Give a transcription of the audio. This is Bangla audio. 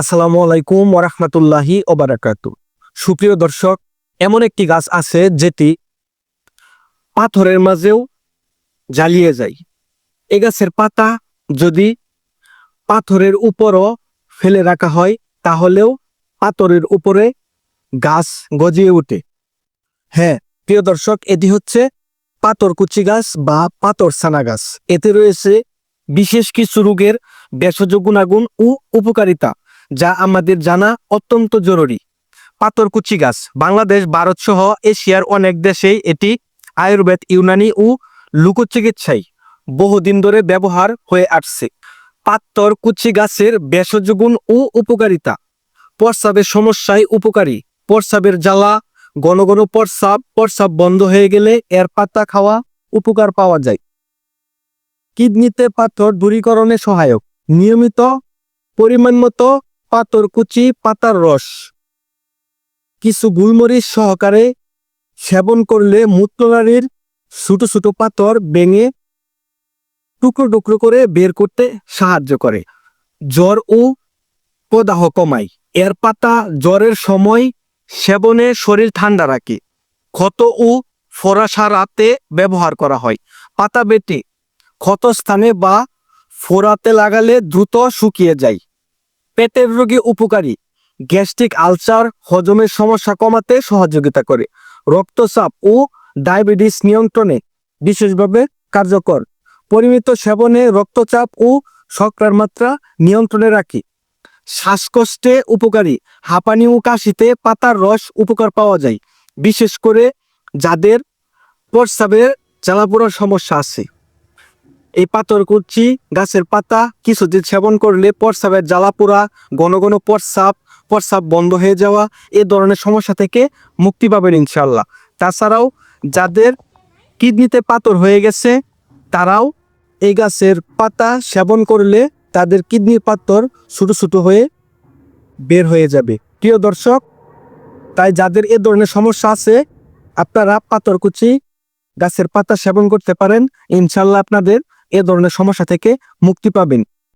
আসসালামু আলাইকুম ওরহমতুল্লাহি ওবারাকাত। সুপ্রিয় দর্শক, এমন একটি গাছ আছে যেটি পাথরের মাঝেও জ্বালিয়ে যায়। এ গাছের পাতা যদি পাথরের উপরও ফেলে রাখা হয়, তাহলেও পাথরের উপরে গাছ গজিয়ে ওঠে। হ্যাঁ প্রিয় দর্শক, এটি হচ্ছে পাথরকুচি গাছ বা পাথর ছানা গাছ। এতে রয়েছে বিশেষ কিছু রোগের ভেষজ গুণাগুণ ও উপকারিতা। যা আমাদের জানা অত্যন্ত জরুরি। পাথরকুচি গাছ। বাংলাদেশ, ভারত সহ এশিয়ার অনেক দেশেই এটি আয়ুর্বেদ, ইউনানি ও লোকচিকিৎসায় বহুদিন ধরে ব্যবহার হয়ে আসছে। পাত্তর কুচি গাছের ভেষজ গুণ ও উপকারিতা। প্রস্রাবের সমস্যায় উপকারী। প্রস্রাবের জ্বালা, ঘন ঘন প্রস্রাব প্রস্রাব বন্ধ হয়ে গেলে এর পাতা খাওয়া উপকার পাওয়া যায়। কিডনিতে পাথর দূরীকরণে সহায়ক। নিয়মিত পরিমাণ মতো পাথর কুচি, পাতার রস। কিছু গুলমরিচ সহকারে সেবন করলে মূত্রনালীর ছোট ছোট পাথর ভেঙে টুকরো টুকরো করে বের করতে সাহায্য করে। জ্বর ও প্রদাহ কমায়। এর পাতা জ্বরের সময় সেবনে শরীর ঠান্ডা রাখে। ক্ষত ও ফরাসা রাতে ব্যবহার করা হয়। পাতা বেটে ক্ষত স্থানে বা ফোরাতে লাগালে দ্রুত শুকিয়ে যায়। পেটের রোগী উপকারী। গ্যাস্ট্রিক আলসার হজমের সমস্যা কমাতে সহযোগিতা করে। রক্তচাপ ও ডায়াবেটিস নিয়ন্ত্রণে বিশেষভাবে কার্যকর। পরিমিত সেবনে রক্তচাপ ও শর্করার মাত্রা নিয়ন্ত্রণে রাখি। শ্বাসকষ্টে উপকারী। হাঁপানি ও কাশিতে পাতার রস উপকার পাওয়া যায়। বিশেষ করে যাদের প্রস্রাবের জ্বালাপোড়ার সমস্যা আছে। এই পাথর কুচি, গাছের পাতা কিছুদিন সেবন করলে প্রস্রাবের জ্বালাপোড়া ঘন ঘন প্রস্রাব প্রস্রাব বন্ধ হয়ে যাওয়া, এ ধরনের সমস্যা থেকে মুক্তি পাবেন ইনশাল্লাহ তাছাড়াও যাদের কিডনিতে পাথর হয়ে গেছে, তারাও এই গাছের পাতা সেবন করলে তাদের কিডনির পাথর ছোটো ছোটো হয়ে বের হয়ে যাবে। প্রিয় দর্শক, তাই যাদের এ ধরনের সমস্যা আছে, আপনারা পাথরকুচি গাছের পাতা সেবন করতে পারেন। ইনশাল্লাহ আপনাদের এ ধরনের সমস্যা থেকে মুক্তি পাবেন।